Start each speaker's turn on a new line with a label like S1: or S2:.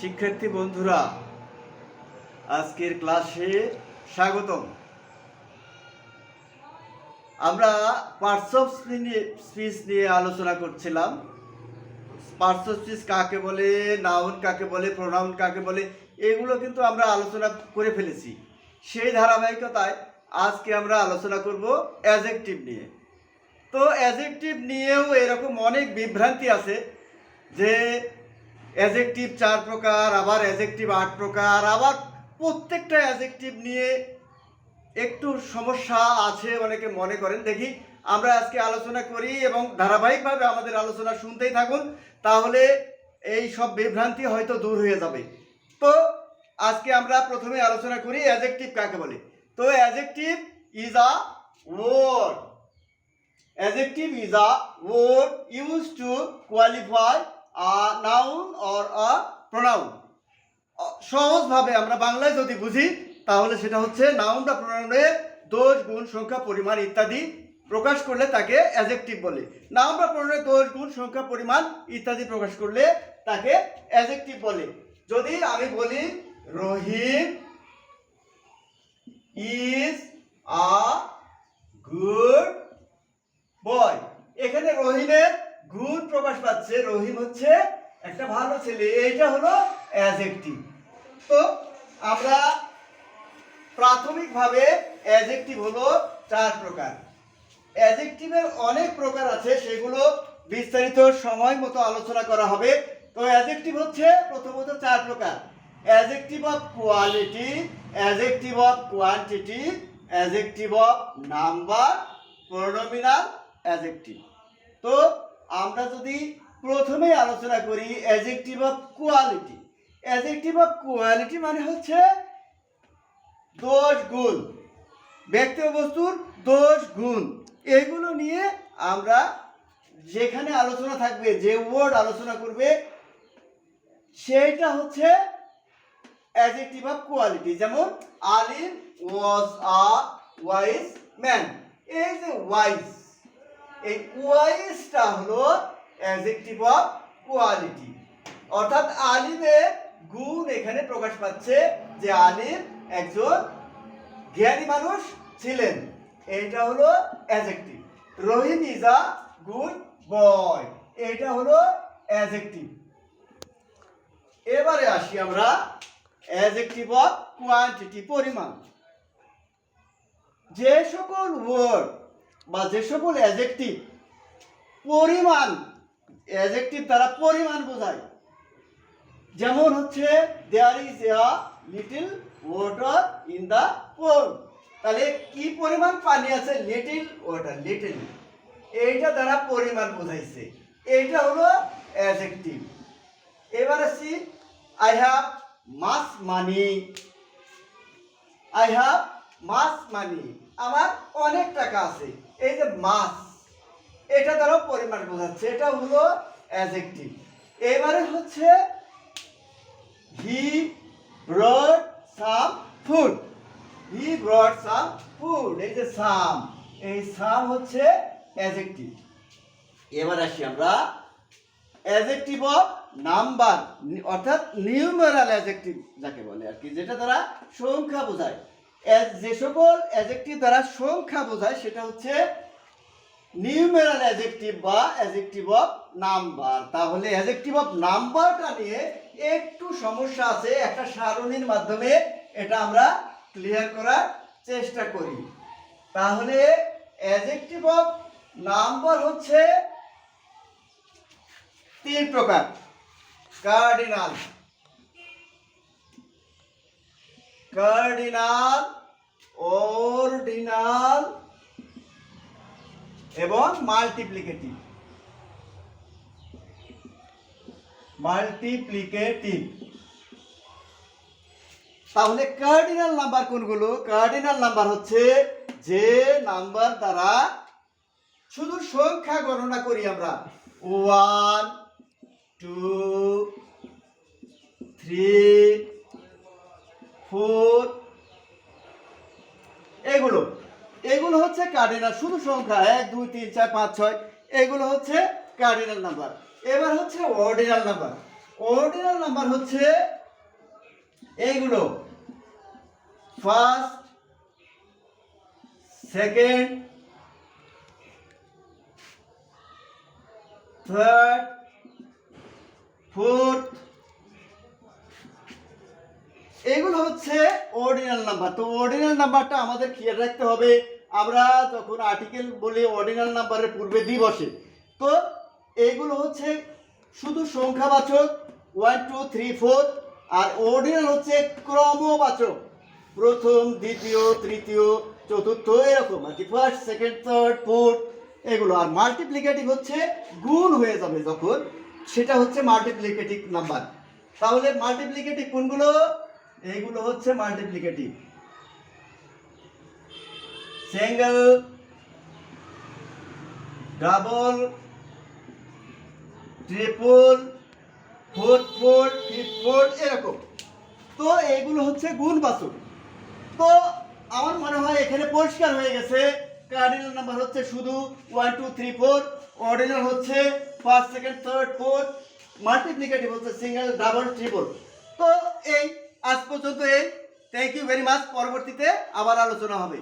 S1: শিক্ষার্থী বন্ধুরা, আজকের ক্লাসে স্বাগতম। আমরা পার্টস অফ স্পিচ নিয়ে আলোচনা করছিলাম। পার্টস অফ স্পিচ কাকে বলে নাউন কাকে বলে প্রোনাউন কাকে বলে, এগুলো কিন্তু আমরা আলোচনা করে ফেলেছি। সেই ধারাবাহিকতায় আজকে আমরা আলোচনা করব অ্যাজেক্টিভ নিয়ে। তো অ্যাজেক্টিভ নিয়েও এরকম অনেক বিভ্রান্তি আছে যে অ্যাজেক্টিভ চার প্রকার, আবার অ্যাজেক্টিভ আট প্রকার, আবার প্রত্যেকটা অ্যাজেক্টিভ নিয়ে একটু সমস্যা আছে অনেকে মনে করেন। দেখি, আমরা আজকে আলোচনা করি এবং ধারাবাহিকভাবে আমাদের আলোচনা শুনতেই থাকুন, তাহলে এই সব বিভ্রান্তি হয়তো দূর হয়ে যাবে। তো আজকে আমরা প্রথমে আলোচনা করি অ্যাজেক্টিভ কাকে বলে? তো adjective is a word Adjective is a word use to qualify a noun or a pronoun. সহজভাবে আমরা বাংলায় যদি বুঝি, তাহলে সেটা হচ্ছে নাউন বা প্রোনাউনের দোষ, গুণ, সংখ্যা, পরিমাণ ইত্যাদি প্রকাশ করলে তাকে অ্যাজেক্টিভ বলে নাউন বা প্রোনাউনের দোষ, গুণ, সংখ্যা, পরিমাণ ইত্যাদি প্রকাশ করলে তাকে অ্যাজেক্টিভ বলে যদি আমি বলি, রহিম ইজ আ গুড বয় এখানে রহিমের গুণ প্রকাশ পাচ্ছে রহিম হচ্ছে একটা ভালো ছেলে, এইটা হলো অ্যাজেক্টিভ তো আমরা প্রাথমিকভাবে অ্যাজেক্টিভ হলো চার প্রকার। অ্যাজেক্টিভের অনেক প্রকার আছে, সেগুলো বিস্তারিত সময় মতো আলোচনা করা হবে। তো অ্যাজেক্টিভ হচ্ছে প্রথমত চার প্রকার। Adjective of quality adjective of quantity adjective of number, pronominal adjective তো আমরা যদি প্রথমেই আলোচনা করি adjective of quality adjective of quality মানে হচ্ছে দোষ গুণ। ব্যক্তি বস্তুর দোষ গুণ। এগুলো নিয়ে আমরা যেখানে আলোচনা থাকবে, যে ওয়ার্ড আলোচনা করবে, সেইটা হচ্ছে অ্যাজেক্টিভ অফ কোয়ালিটি যেমন আলিম ওয়াজ, আ, ওয়াইজ, ম্যান। এই যে ওয়াইজ এই ওয়াইজটা হলো অ্যাজেক্টিভ অফ কোয়ালিটি অর্থাৎ আলিমের গুণ এখানে প্রকাশ পাচ্ছে যে আলিম একজন জ্ঞানী মানুষ ছিলেন। এটা হলো adjective Rahim is a good boy এইটা হলো অ্যাজেক্টিভ এবারে আসি আমরা অ্যাজেক্টিভ অফ কোয়ান্টিটি পরিমাণ। যে সকল ওয়ার্ড বা যে সকল অ্যাজেক্টিভ পরিমাণ অ্যাজেক্টিভ দ্বারা পরিমাণ বোঝায়। যেমন হচ্ছে there is a little water in the pool তাহলে কি পরিমাণ পানি আছে? লিটিল ওয়াটার লিটিল এইটা দ্বারা পরিমাণ বোঝাইছে। এইটা হলো অ্যাজেক্টিভ এবার আসি I have much money I have much money আমার অনেক টাকা আছে। এই যে মাস এটা দ্বারাও পরিমাণ বোঝাচ্ছে। এটা হলো অ্যাজেক্টিভ এবারে হচ্ছে he brought some food he brought some food এই যে সাম এই সাম হচ্ছে অ্যাজেক্টিভ এবার আসি আমরা অ্যাজেক্টিভ অফ নাম্বার অর্থাৎ নিউমেরাল অ্যাজেক্টিভ যাকে বলে আর কি, যেটা দ্বারা সংখ্যা বোঝায়। যে সকল অ্যাজেক্টিভ দ্বারা সংখ্যা বোঝায়, সেটা হচ্ছে নিউমেরাল অ্যাজেক্টিভ বা অ্যাজেক্টিভ অফ নাম্বার তাহলে অ্যাজেক্টিভ অফ নাম্বারটা নিয়ে একটু সমস্যা আছে, একটা সারণীর মাধ্যমে এটা আমরা ক্লিয়ার করার চেষ্টা করি। তাহলে অ্যাজেক্টিভ অফ নাম্বার হচ্ছে তিন প্রকার। কার্ডিনাল কার্ডিনাল অর্ডিনাল এবং মাল্টিপ্লিকেটিভ মাল্টিপ্লিকেটিভ তাহলে কার্ডিনাল নাম্বার কোনগুলো? কার্ডিনাল নাম্বার হচ্ছে যে নাম্বার দ্বারা শুধু সংখ্যা গণনা করি আমরা। ওয়ান টু থ্রি ফোর এগুলো কার্ডিনাল শুধু সংখ্যা এক, দুই, তিন, চার, পাঁচ, ছয়। এগুলো হচ্ছে কার্ডিনাল নাম্বার এবার হচ্ছে অর্ডিনাল নাম্বার অর্ডিনাল নাম্বার হচ্ছে এইগুলো। ফার্স্ট সেকেন্ড থার্ড ফোর্থ এগুলো হচ্ছে অর্ডিনাল নাম্বার তো অর্ডিনাল নাম্বারটা আমাদের খেয়াল রাখতে হবে। আমরা যখন আর্টিকেল বলি অর্ডিনাল নাম্বারের পূর্বে দি বসে তো এইগুলো হচ্ছে শুধু সংখ্যাবাচক ওয়ান টু থ্রি ফোর আর অর্ডিনাল হচ্ছে ক্রমবাচক। প্রথম, দ্বিতীয়, তৃতীয়, চতুর্থ, এরকম আর কি। ফার্স্ট সেকেন্ড থার্ড ফোর্থ এগুলো। আর মাল্টিপ্লিকেটিভ হচ্ছে গুণ হয়ে যাবে যখন, সেটা হচ্ছে মাল্টিপ্লিকেটিভ নাম্বার তাহলে মাল্টিপ্লিকেটিভ কোনগুলো? এইগুলো হচ্ছে multiplicative single double triple fourth fourth fifth fourth এরকম। তো এইগুলো হচ্ছে গুণ গুণবাচক তো আমার মনে হয় এখানে পরিষ্কার হয়ে গেছে। কার্ডিনাল নাম্বার হচ্ছে শুধু one two three four ordinal হচ্ছে first second third fourth multiplicative হচ্ছে সিঙ্গেল ডাবল ট্রিপল তো এই, আজ পর্যন্ত এই। থ্যাংক ইউ ভেরি মাচ পরবর্তীতে আবার আলোচনা হবে।